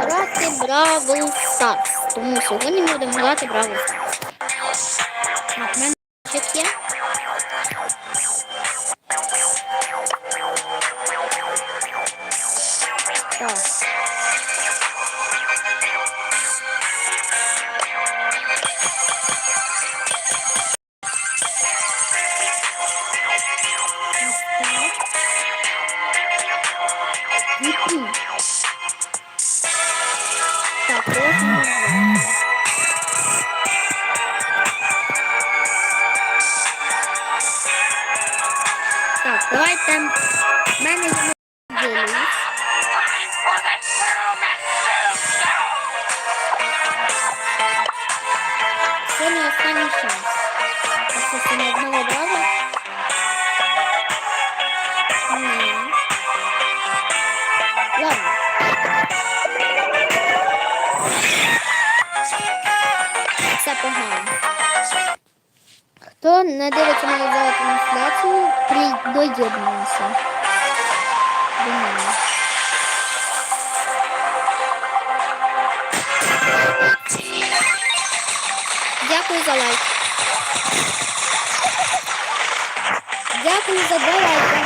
Грати Бравл Старс. Тому сьогодні ми будемо грати Бравл Старс. Все погнали. Хто не дивиться мою зараз трансляцію, доєднуйся до. Дякую за лайк. Дякую за два лайки.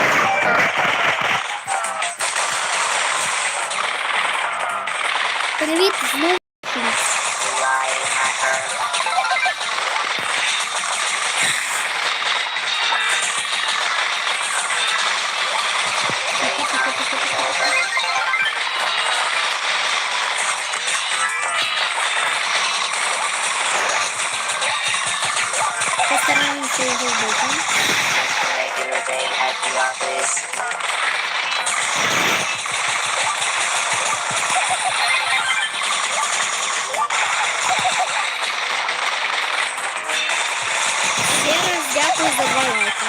Привіт, знову. Постараємося його вбити. regular day at the office. Ще раз дякую за два лайки.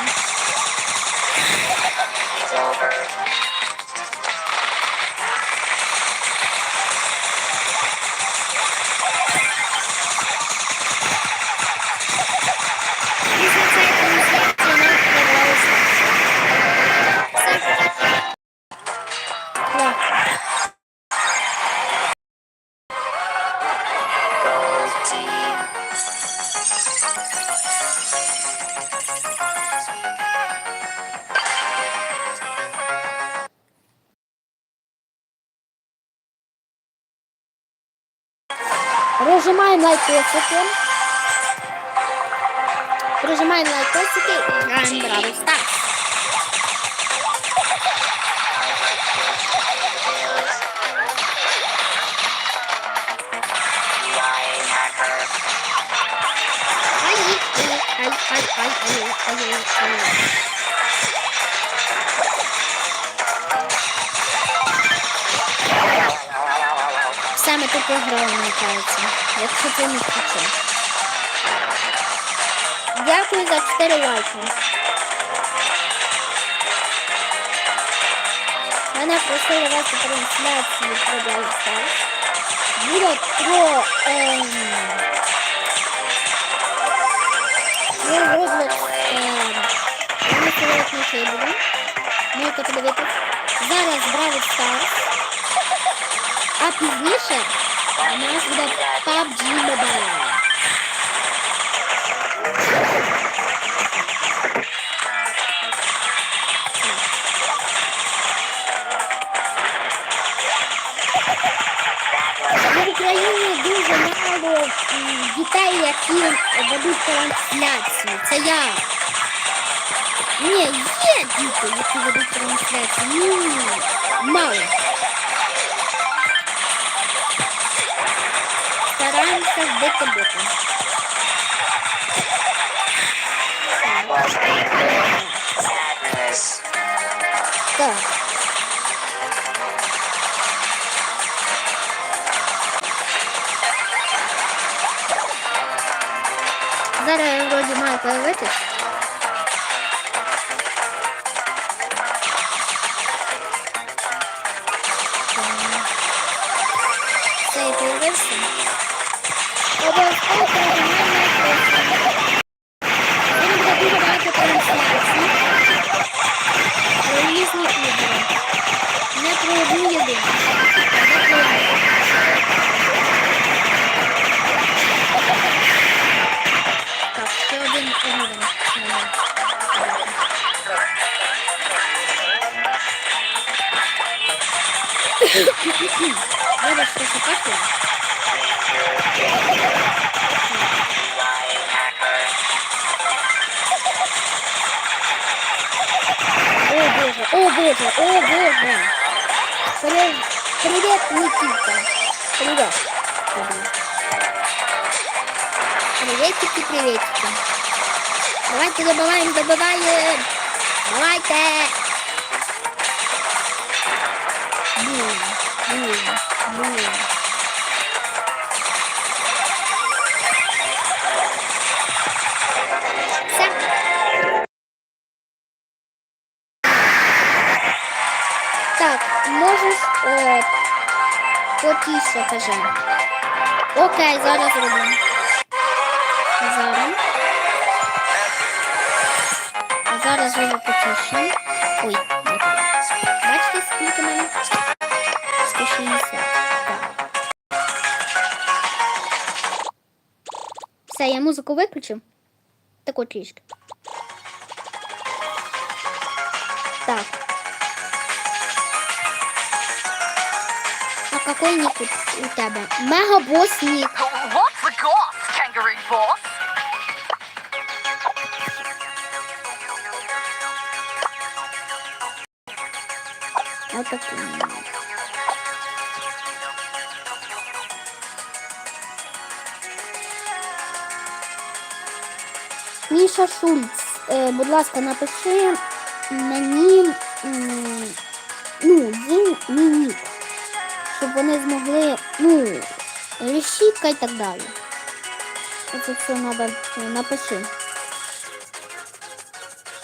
Прожимаємо лайкосики. Прожимаємо лайкосики і граємо Бравл Старс. Lying hacker. Ай, ай, ай, ай, ай, ай, ай, ай. Тут програли, мені кажеться. Якщо ти не включив. Дякую за 4 лайки. Мене просили вести трансляцію про Brawl Stars. Буде про... Ем... Про розгляд... Ем... Я не сьогодні ще буду. Можете подивитись. Зараз Brawl Stars. А пізніше у нас буде PUBG Mobile. В Україні дуже мало м, дітей, які ведуть трансляцію. Це я. Ні, є діти, які ведуть трансляцію. Ні, мало. Стараємося вбити бота. Так. Зараз я вроді маю появитись. Thank you. Приветики, приветики. Давайте добываем, добываем. Давайте. Бум, бум, бум. Так, можеш е, потіше, каже. Окей, зараз зроблю. А зараз зроблю потіше. Ой, не туди. Бачите, скільки мене? 160. Так. Все, я музику виключив. Таку трішки. Так. А какой ник у тебе? Мегабос ник. What's the goss, kangaroo boss? Вот такой. Міша Шульц, е, будь ласка, напиши мені ну, мій щоб вони змогли, ну, решітка і так далі. Це все треба напиши.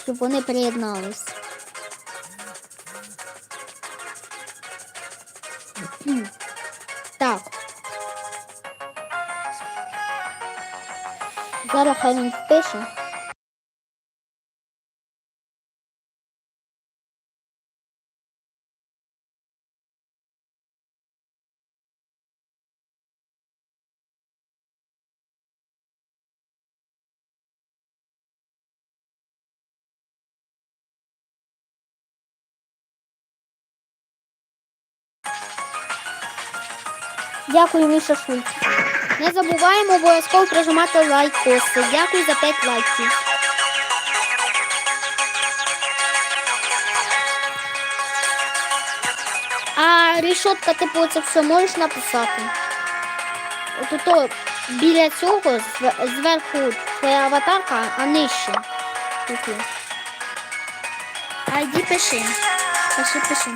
Щоб вони приєднались. Дякую, Міша Шульц. Не забуваємо обов'язково прижимати лайкоси. Дякую за 5 лайків. А рішотка, типу, це все можеш написати. От ото біля цього зверху це аватарка, а нижче. Тут. А йди пиши. Пиши, пиши.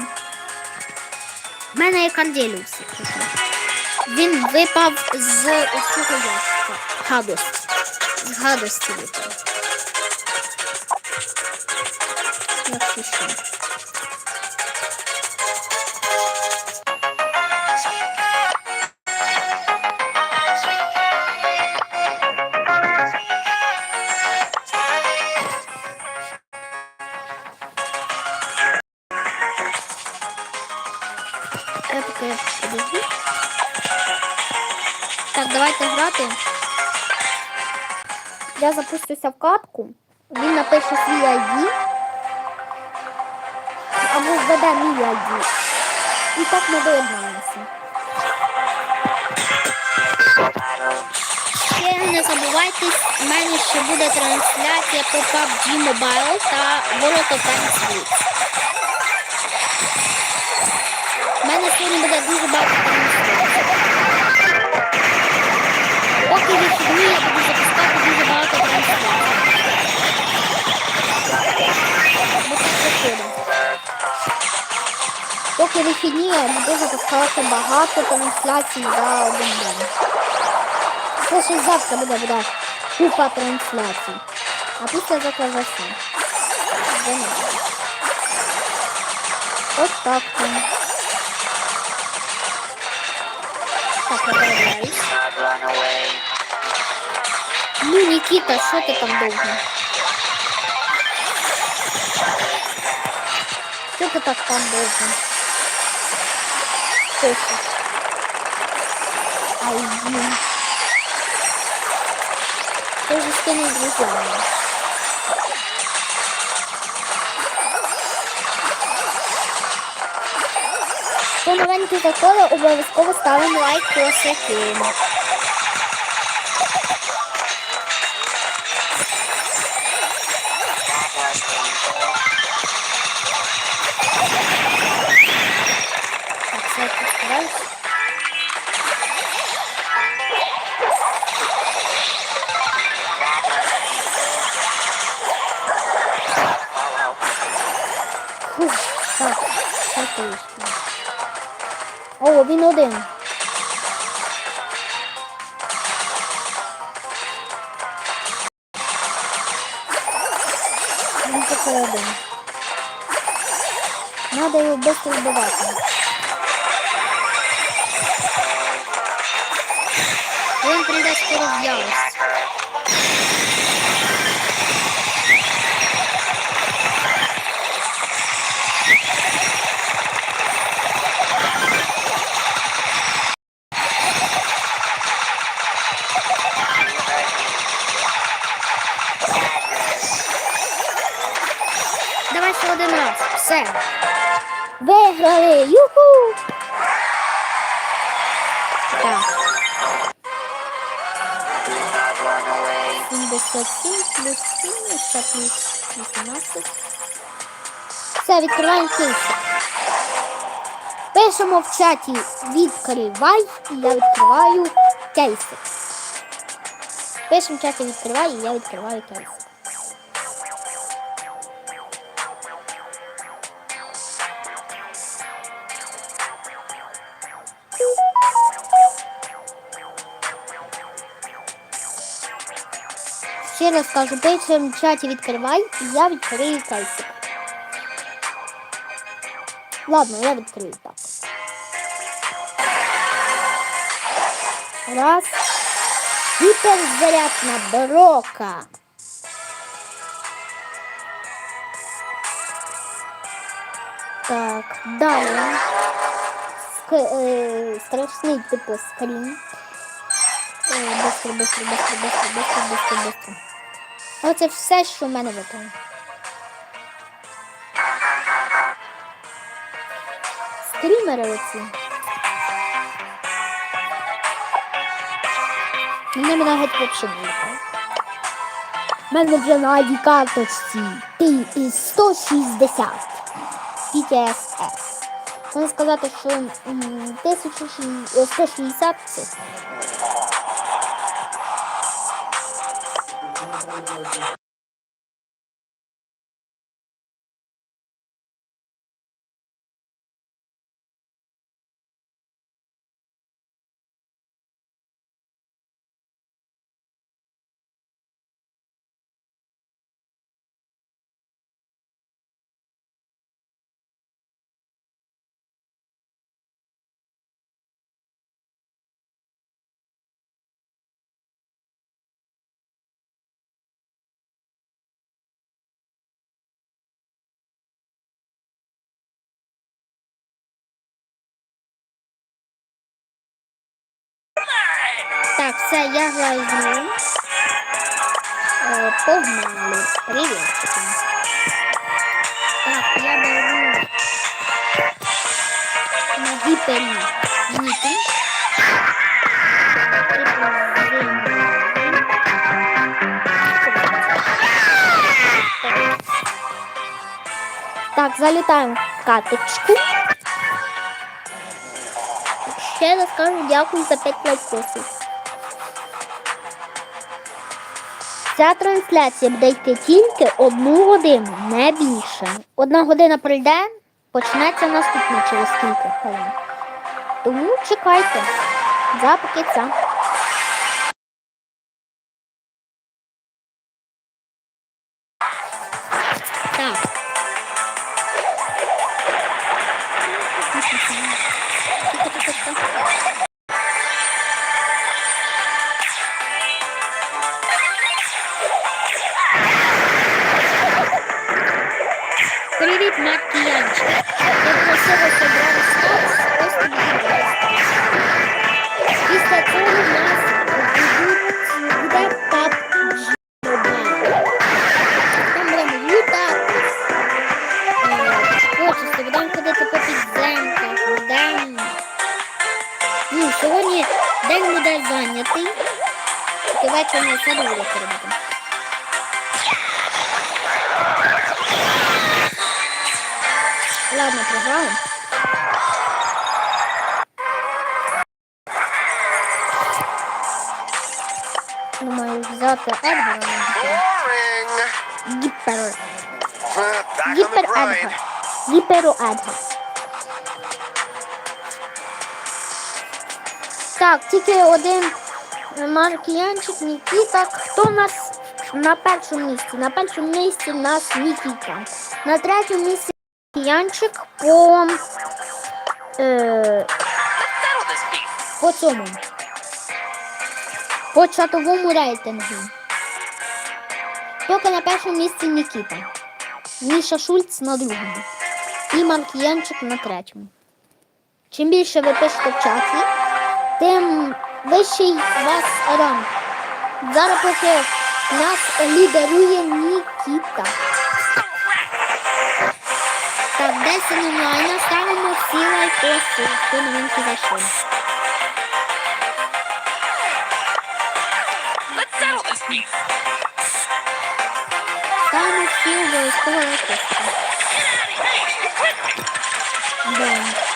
У мене є якщо що. Він випав з усього ящика. Гадость. З гадості випав. Як ще. Давайте грати. Я запустюся в катку. Він напише свій ID. Або введе мій ID. І так ми доєднаємося. Ще не забувайте, в мене ще буде трансляція по PUBG Mobile та World of Tanks У мене сьогодні буде дуже багато я буду запускати багато трансляцій за один день. Це ще завтра буде, буде купа трансляцій. А після завтра вже все. Ось так там. Так, away. Ну, Никита, що ти там довго? Що ти так там довго? Це? Ай, блін. Ти вже скинув друзями. Хто новенький заходи, обов'язково ставимо лайк косики. Він один. Він тільки один. Надо його швидко вбивати. Він прийде скоро в ярость. Відкриваємо кейси. Пишемо в чаті відкривай, і я відкриваю кейси. Пишемо в чаті відкривай, і я відкриваю кейси. Ще раз кажу, пишемо в чаті відкривай, і я відкрию кейсик. Ладно, я відкрию так. Раз. Гіперзарядна брока. Так, далі. Ск... Е, страшний типу скрін. Е, Быстро, быстро, быстро, быстро, быстро, быстро, быстро. Оце все, що в мене випало. Стрімери оці. Мене мене геть. У мене вже на ID карточці із 160 PTSS. Можна сказати, що м, 1160 це Я ним. Е, Погнали. Привітчики. Так, я беру на гіпері ніти. Так, залітаємо в каточку. Ще раз кажу дякую за 5 лайкосів. Ця трансляція буде йти тільки одну годину, не більше. Одна година пройде, почнеться наступна через кілька хвилин. Тому чекайте. Запаки Гіперу Едгар. Так, тільки один Маркіянчик, Нікіта. Хто у нас на першому місці? На першому місці у нас Нікіта. На третьому місці Янчик по, е, по цьому. По чатовому рейтингу. Поки на першому місці Нікіта. Міша Шульц на другому. І Маркіянчик на третьому. Чим більше ви пишете в чаті, тим вищий у вас ранг. Зараз поки нас лідерує Нікіта. Так, 10 онлайн, ставимо всі лайкоси, хто новинки this. Ставимо всі обов'язково лайкоси. Vâng.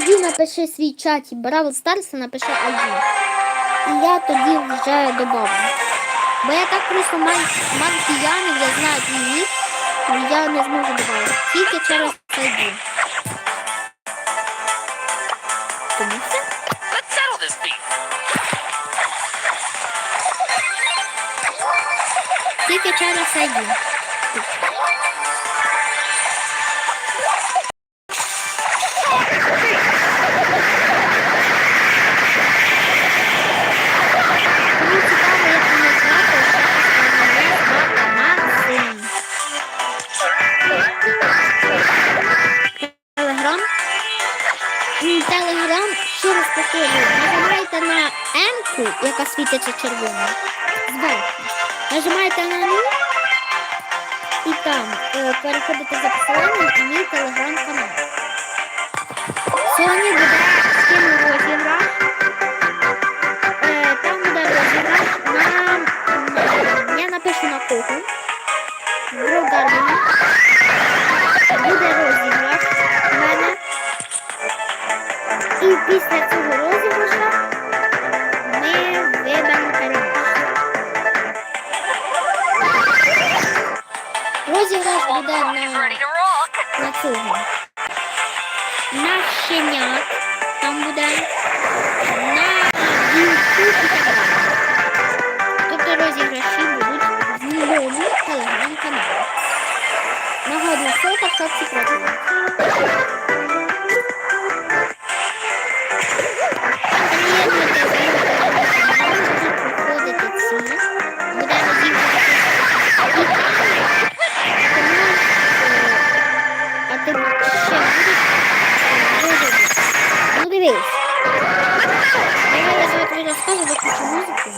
ID напиши свій чаті, Бравл Старса напиши ID. І я тоді вже добавлю. Бо я так просто манки Яни, я знаю твій і я не зможу додати. Тільки через ID. Тільки через ID. Телеграм. М, Телеграм, ще раз нажимаєте на М-ку, яка світиться червоною, зверху. Нажимаєте на нього і там е, переходите за посиланням і мій телеграм-канал. Сьогодні буде ким розіграш. Е, там буде розіграш на, я напишу на кого. Після цього розіграша ми виберемо переможця. Розіграш буде на, на цього. На щенят. Там буде на вівку і так далі. Тобто розіграші будуть в моєму телеграм-каналі. Нагадую, ссылка в шапці Я зараз розкажу, виключу музику.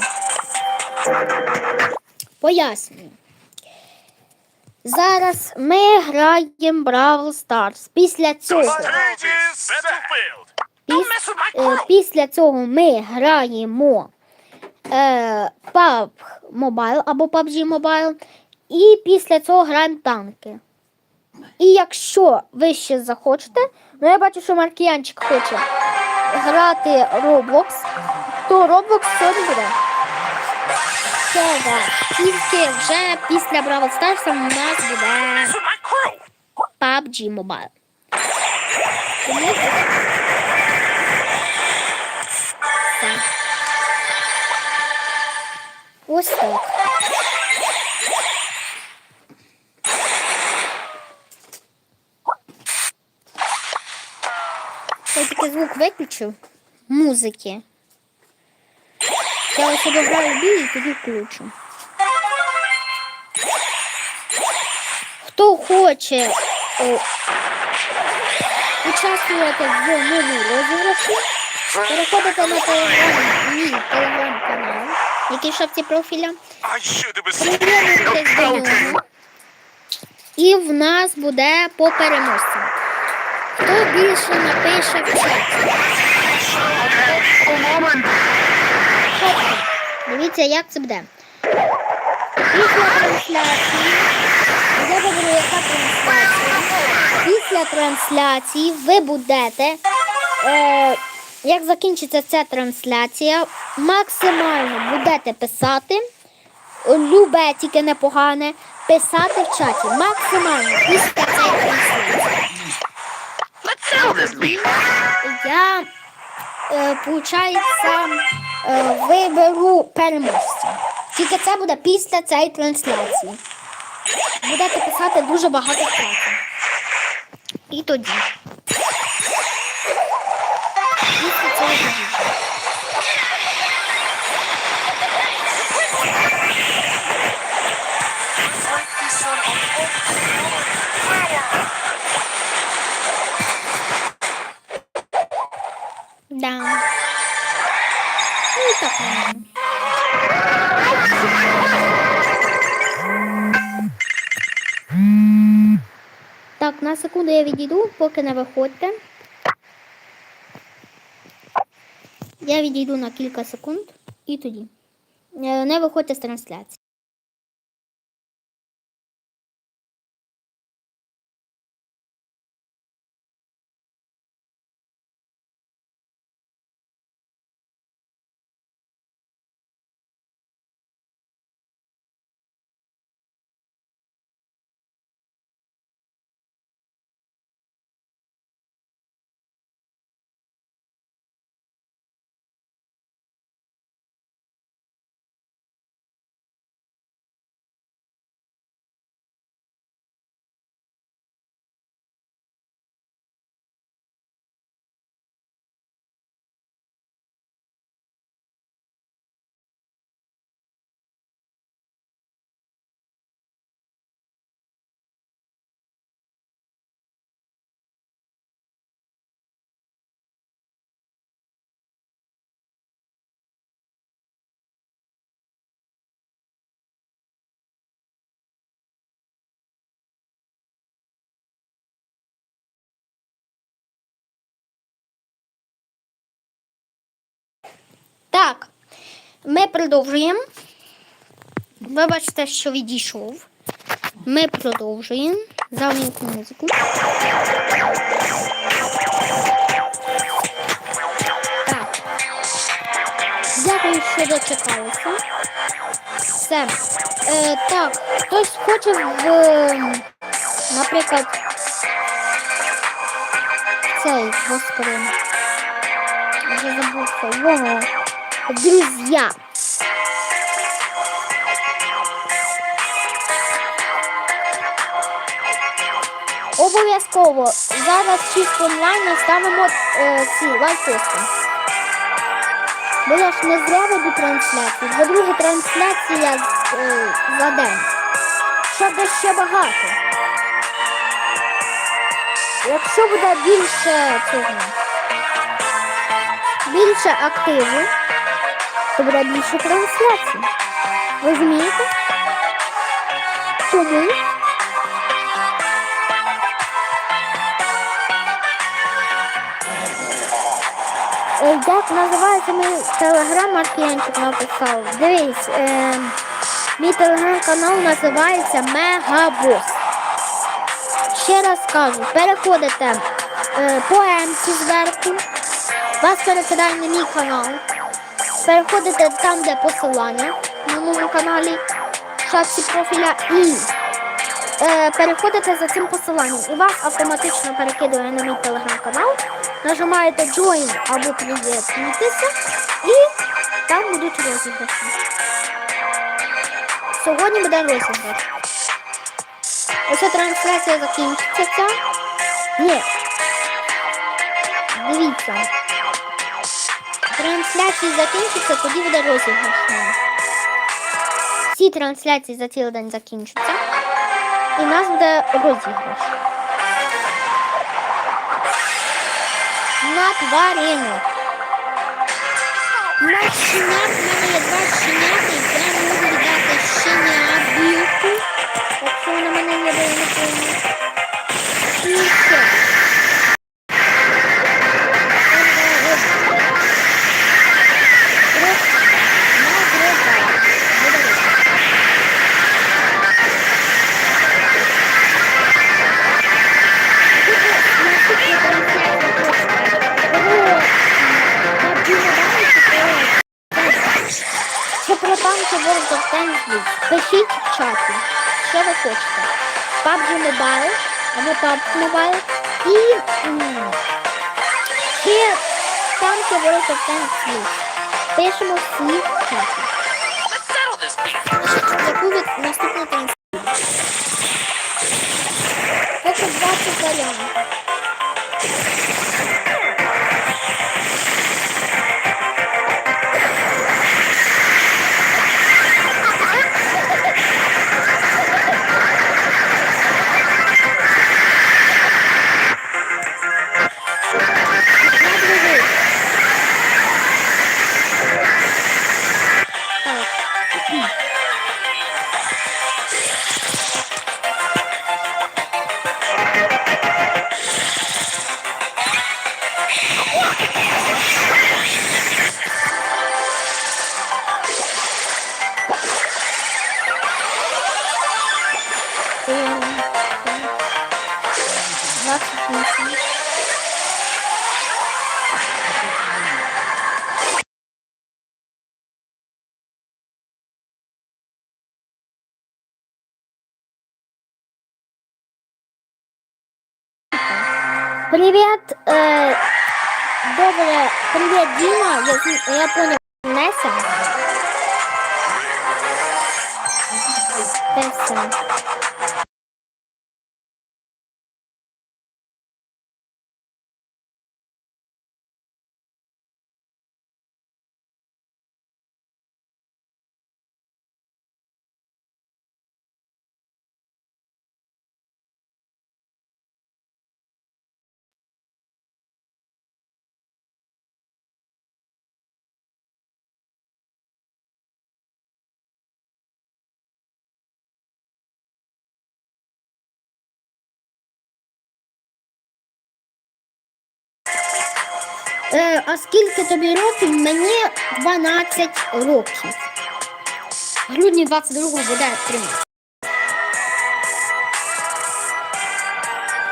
Пояснюю. Зараз ми граємо Бравл Старс. Після цього, піс, е, після цього ми граємо е, PUBG Mobile або PUBG Mobile. І після цього граємо танки. І якщо ви ще захочете, ну я бачу, що Маркіянчик хоче грати Roblox, то Roblox сьогодні буде. Це тільки вже після Браво Старса у нас буде. PUBG Mobile. Тому. Ось так. Звук виключив музики. Я ось обіграю бій і тоді включу. Хто хоче о, участвувати в моєму розіграші, переходите на телеграм, мій телеграм-канал, який в шапці профіля. Приєднуйтесь до нього. І в нас буде по переможцям. Хто більше напише в чаті? Дивіться, як це буде. Після трансляції, я говорю, яка трансляція. Після трансляції ви будете, е, як закінчиться ця трансляція, максимально будете писати, любе, тільки непогане, писати в чаті. Максимально після цієї трансляції. Я, е, получається, е, виберу переможця. Тільки це буде після цієї трансляції. Будете писати дуже багато в. І тоді. Після цього. Секунду я відійду, поки не виходьте. Я відійду на кілька секунд і тоді. Е, Не виходьте з трансляції. Так, ми продовжуємо. Вибачте, що відійшов. Ми продовжуємо. Завмінку музику. Так. Дякую, що дочекалися. Все. Е, так, хтось хоче в, наприклад, цей, господи. Я забув його. Друзья. Обов'язково зараз чисто онлайн ставимо е, ці лайфости. Бо я ж не зря веду трансляцію. По-друге, трансляція е, за день. Що ще багато. Якщо буде більше цього, більше активу, буде більше трансляцій. Розумієте? Тому Як називається мій телеграм, Маркіянчик написав. Дивись, е, Мій телеграм-канал називається Мегабос. Ще раз кажу, переходите е, по емці зверху, вас перекидає на мій канал. Переходите там, де посилання на моєму каналі, шапці профіля і е, переходите за цим посиланням. І вас автоматично перекидує на мій телеграм-канал. Нажимаєте Join або приєднуйтеся і там будуть розіграші. Сьогодні буде розіграш. Ось трансляція закінчиться. Ні. Дивіться. Трансляції закінчаться, тоді буде розіграш. Всі трансляції за цілий день закінчаться. І нас буде розіграш. На тварину. На щенят в мене є два щеняти, і я можу віддати щенят білку. Якщо вона мене не помню. І все. PUBG Mobile і ще танки World of Tanks Blitz. Пишемо всі в Привет, э, доброе, привет, Дима, я, я понял, Неся. Теся. Е, а скільки тобі років? Мені 12 років. В грудні 22-го буде 13.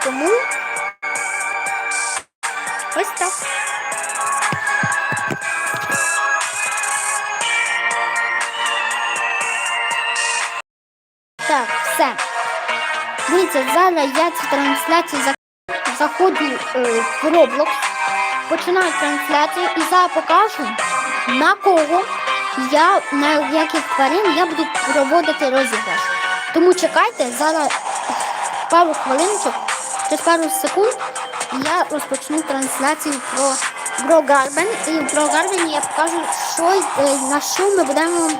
Тому ось так. Так, все. Дивіться, зараз я цю трансляцію заходжу е, в Roblox починаю трансляцію і зараз покажу, на кого я, на яких тварин я буду проводити розіграш. Тому чекайте, зараз пару хвилиночок, через пару секунд я розпочну трансляцію про Бро Гарбен. І в Гарбені я покажу, що, е, на що ми будемо